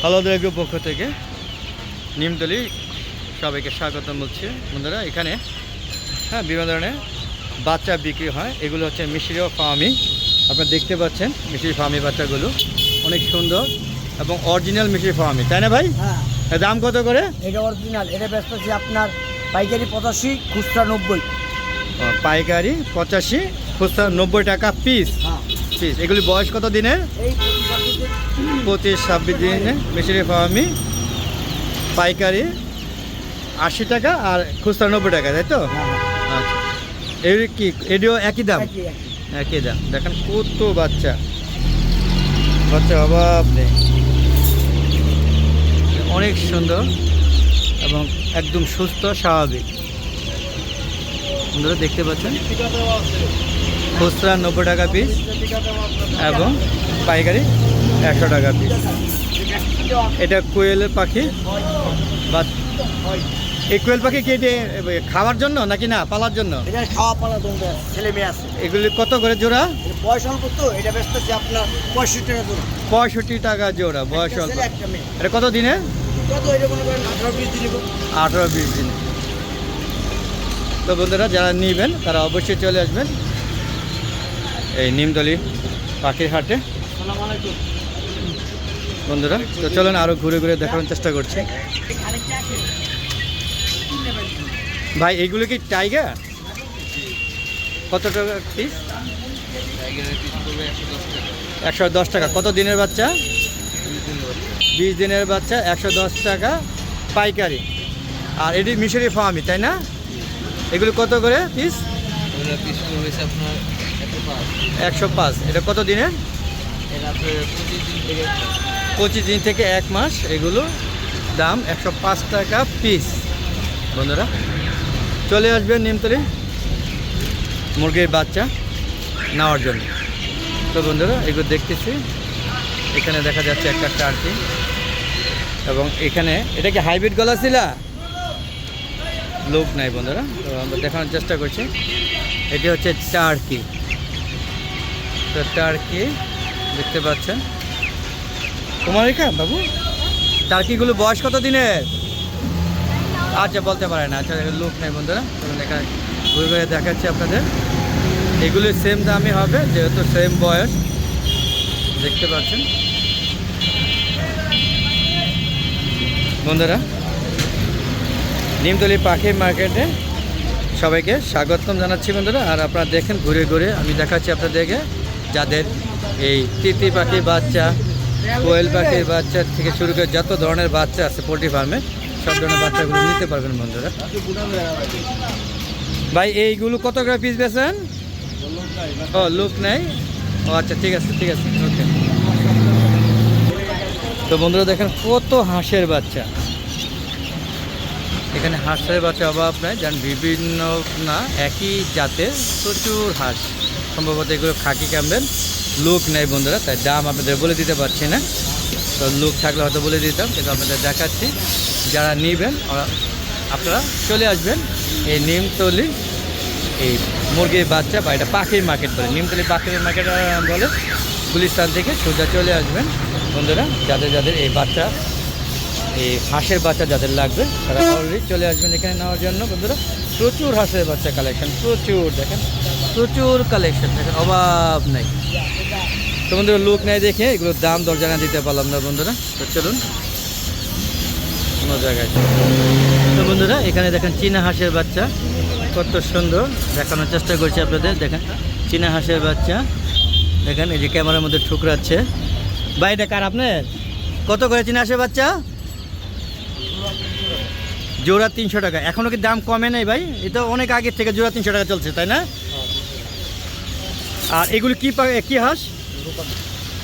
Hello group পক্ষ থেকে নিমতলি সবাইকে স্বাগতম বলছি। বন্ধুরা এখানে হ্যাঁ বিভিন্ন ধরনের বাচ্চা বিক্রি হয়। এগুলো হচ্ছে মিশরীয় ফার্মি। আপনারা দেখতে পাচ্ছেন মিশরি ফার্মি বাচ্চাগুলো। অনেক সুন্দর এবং অরিজিনাল মিশরি ফার্মি। তাই না ভাই? হ্যাঁ। দাম কত করে? এটা অরিজিনাল। এটা ব্যস্ত আছে আপনার পাইকারি পঁচাশি খুচরা নব্বই। পাইকারি পঁচাশি খুচরা নব্বই টাকা পিস। হ্যাঁ পিস এগুলি বয়স কত এই পঁচিশ ছাব্বিশ দিনে। মিশরি ফার্মি পাইকারি আশি টাকা আর খুচরা নব্বই টাকা তাই তো? হ্যাঁ আচ্ছা। এর কি? এটিও একই দাম? একই দাম। দেখেন কত বাচ্চা। বাচ্চা অভাব নেই। অনেক সুন্দর এবং একদম সুস্থ স্বাভাবিক। বন্ধুরা দেখতে পাচ্ছেন? খুচরা নব্বই টাকা পিস এবং পাইকারি একশো টাকা পিস এটা কোয়েলের পাখি বা এই কোয়েল পাখি কি খাওয়ার জন্য নাকি না পালার জন্য? খাওয়া পালা দৌড় ছেলে মেয়ে আছে। এগুলি কত করে জোড়া? বয়স অল্প তো এটা ব্যস্ত আছে আপনার পঁয়ষট্টি টাকা দূর পঁয়ষট্টি টাকা জোড়া বয়স অল্প। এটা কত দিন? আঠারো বিশ দিনে। তো বন্ধুরা যারা নিবেন তারা অবশ্যই চলে আসবেন। এই নিমতলি পাখির হাটে বন্ধুরা, তো চলেন আরও ঘুরে ঘুরে দেখানোর চেষ্টা করছি। ভাই এইগুলো কি টাইগার? কত টাকা পিস একশো দশ টাকা। কত দিনের বাচ্চা? বিশ দিনের বাচ্চা, একশো দশ টাকা পাইকারি। আর এটি মিশরি ফার্মি, তাই না? এগুলো কত করে পিস পিস আপনার একশো পাঁচ। এটা কত দিনের পঁচিশ দিন থেকে পঁচিশ দিন থেকে এক মাস। এগুলো দাম একশো পাঁচ টাকা পিস। বন্ধুরা চলে আসবেন নিমতলি মুরগির বাচ্চা নেওয়ার জন্য। তো বন্ধুরা এগুলো দেখতেছি। এখানে দেখা যাচ্ছে একটা টার্কি এবং এখানে এটা কি হাইব্রিড গলা ছিল লোক নাই বন্ধুরা তো আমরা দেখানোর চেষ্টা করছি। এটি হচ্ছে টার্কি। তো টার্কি দেখতে পাচ্ছেন। তোমার রেখা বাবু? টার্কিগুলো বয়স কত দিনের? আচ্ছা বলতে পারে না। আচ্ছা লোক নেই বন্ধুরা। এখানে ঘুরে ঘুরে দেখাচ্ছি আপনাদের। এগুলো সেম দামই হবে যেহেতু সেম বয়স। দেখতে পাচ্ছেন। বন্ধুরা নিমতলি পাখি মার্কেটে সবাইকে স্বাগতম জানাচ্ছি বন্ধুরা। আর আপনারা দেখেন ঘুরে ঘুরে আমি দেখাচ্ছি আপনাদেরকে। যাদের এই তিতি পাখি বাচ্চা, কোয়েল পাখির বাচ্চা থেকে শুরু করে যত ধরনের বাচ্চা আছে পোলট্রি ফার্মে, সব ধরনের বাচ্চাগুলো নিতে পারবেন বন্ধুরা। ভাই, এইগুলো কত করে পিস বেছেন ও, লুক নেই? ও আচ্ছা ঠিক আছে ঠিক আছে, ওকে। তো বন্ধুরা দেখেন কত হাঁসের বাচ্চা। এখানে হাঁসের বাচ্চা অভাব নাই যান বিভিন্ন না, একই জাতের প্রচুর হাঁস। সম্ভবত এগুলো খাকি ক্যাম্বেল লুক নেই বন্ধুরা, তাই দাম আপনাদের বলে দিতে পারছি না। তো লুক থাকলে হয়তো বলে দিতাম, কিন্তু আপনাদের দেখাচ্ছি। যারা নেবেন আপনারা চলে আসবেন। এই নিমতলি, এই মুরগির বাচ্চা, বা এটা পাখির মার্কেট বলে। নিমতলি পাখির মার্কেট বলে, গুলিস্তান থেকে সোজা চলে আসবেন। বন্ধুরা, যাদের যাদের এই বাচ্চা, এই হাঁসের বাচ্চা যাদের লাগবে, তারা অলরেডি চলে আসবেন এখানে নেওয়ার জন্য। বন্ধুরা, প্রচুর হাঁসের বাচ্চা কালেকশন প্রচুর, দেখেন। প্রচুর কালেকশন দেখেন অভাব নেই। তো বন্ধুরা লোক নেই দেখে এগুলোর দাম দর জানা দিতে পারলাম না বন্ধুরা। তো চলুন, অন্য জায়গায় তো বন্ধুরা, এখানে দেখেন চীনা হাঁসের বাচ্চা, কত সুন্দর। দেখানোর চেষ্টা করছি আপনাদের, দেখেন, চীনা হাঁসের বাচ্চা। দেখেন, এই যে ক্যামেরার মধ্যে ঠুকরাচ্ছে। এটা কার আপনার? কত করে চীনা হাঁসের বাচ্চা? জোড়া তিনশো টাকা। এখনও কি দাম কমে নাই ভাই? এটা অনেক আগের থেকে জোড়া তিনশো টাকা চলছে, তাই না? আর এগুলো কি কি হাঁস?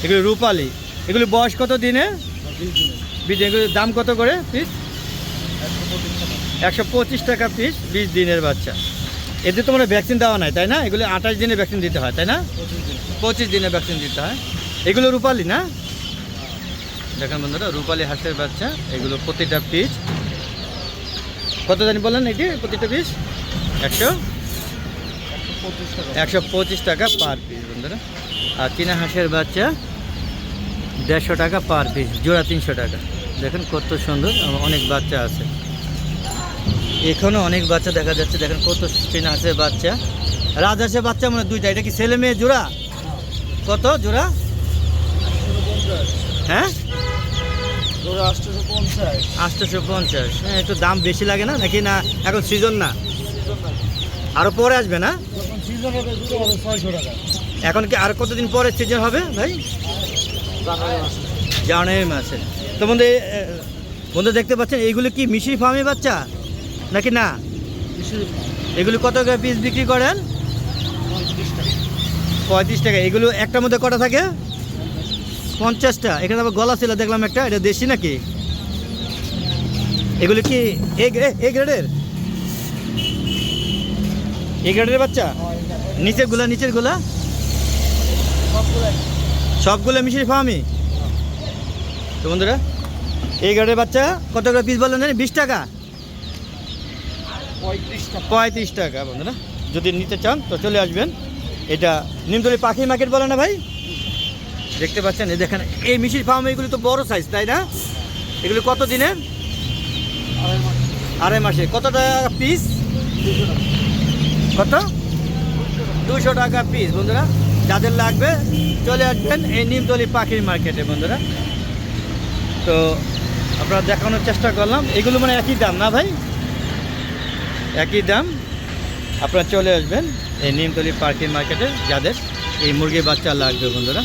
এগুলো রূপালি। এগুলো বয়স কত দিনে। এগুলোর দাম কত করে পিস? একশো পঁচিশ টাকা পিস, বিশ দিনের বাচ্চা। এতে তো মানে ভ্যাকসিন দেওয়া নাই, তাই না? এগুলো আঠাশ দিনে ভ্যাকসিন দিতে হয়, তাই না? পঁচিশ দিনে ভ্যাকসিন দিতে হয়। এগুলো রূপালি না? দেখেন বন্ধুরা, রূপালি হাঁসের বাচ্চা, এগুলো প্রতিটা পিস। কত জানি বললেন এটি, প্রতিটা পিস? একশো? একশো পঁচিশ টাকা। পার পিস বন্ধুরা। আর চীনা হাঁসের বাচ্চা দেড়শো টাকা পার পিস জোড়া তিনশো টাকা। দেখেন কত সুন্দর অনেক বাচ্চা আছে। এখনও অনেক বাচ্চা দেখা যাচ্ছে দেখেন কত চেনা হাঁসের বাচ্চা। রাজহাঁসের বাচ্চা মানে দুইটা এটা কি ছেলে মেয়ে জোড়া? কত জোড়া? হ্যাঁ? আটশোশো পঞ্চাশ হ্যাঁ একটু দাম বেশি লাগে না নাকি না? এখন সিজন না? আরও পরে আসবে না? এখন কি আর কতদিন পরে সিজন হবে ভাই? জানুয়ারি মাসে। তো বন্ধু বন্ধু দেখতে পাচ্ছেন, এইগুলো কি মিশরি ফার্মে বাচ্চা? নাকি না? এগুলো কত করে পিস বিক্রি করেন? পঁয়ত্রিশ টাকা। এগুলো একটার মধ্যে কটা থাকে? পঞ্চাশটা। এখানে আবার গলা ছিল, দেখলাম একটা। এটা দেশি নাকি? এগুলো কি এ গ্রেডের এ গ্রেডের বাচ্চা? নিচেরগুলা নিচেরগুলা? সবগুলো মিশরি ফার্মই তো বন্ধুরা এই গাড়ির বাচ্চা কত করে পিস বললেন জানি বিশ টাকা? পঁয়ত্রিশ টাকা। বন্ধুরা। যদি নিতে চান তো চলে আসবেন। এটা নিমতলি পাখি মার্কেট বলে না ভাই? দেখতে পাচ্ছেন এই দেখেন এই মিশির ফার্ম এগুলো তো বড় সাইজ তাই না? এগুলো কত দিনে আড়াই মাসে। কত টাকা পিস কত? দুশো টাকা পিস বন্ধুরা। যাদের লাগবে, চলে আসবেন এই নিমতলি পাখির মার্কেটে বন্ধুরা। তো আপনারা দেখানোর চেষ্টা করলাম। এগুলো মানে একই দাম, না ভাই? একই দাম। আপনারা চলে আসবেন এই নিমতলি পাখির মার্কেটে যাদের এই মুরগির বাচ্চা লাগবে, বন্ধুরা।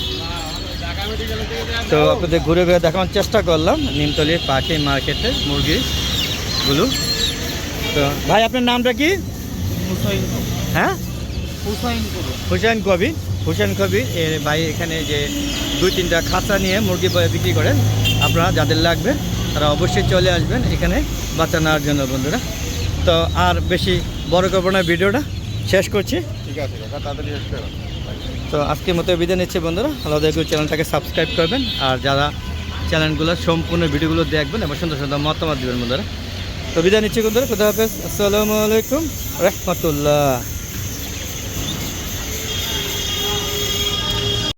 তো আপনাদের ঘুরে ঘুরে দেখানোর চেষ্টা করলাম নিমতলি পাখি মার্কেটে মুরগিগুলো। তো ভাই, আপনার নামটা কি? হ্যাঁ? হুসাইন কবির হুসেন কবির এ ভাই এখানে যে দুই তিনটা খাঁচা নিয়ে মুরগি বিক্রি করেন আপনারা যাদের লাগবে তারা অবশ্যই চলে আসবেন এখানে বাচ্চা নেওয়ার জন্য বন্ধুরা। তো আর বেশি বড় করব না ভিডিওটা শেষ করছি। ঠিক আছে তাড়াতাড়ি শেষ করো তো আজকের মতো বিদায় নিচ্ছি বন্ধুরা। আলাদা চ্যানেলটাকে সাবস্ক্রাইব করবেন আর যারা চ্যানেলগুলো সম্পূর্ণ ভিডিওগুলো দেখবেন এবং সুন্দর সুন্দর মতামত দেবেন বন্ধুরা। তো বিদায় নিচ্ছি বন্ধুরা আসসালামু আলাইকুম রহমতুল্লাহ।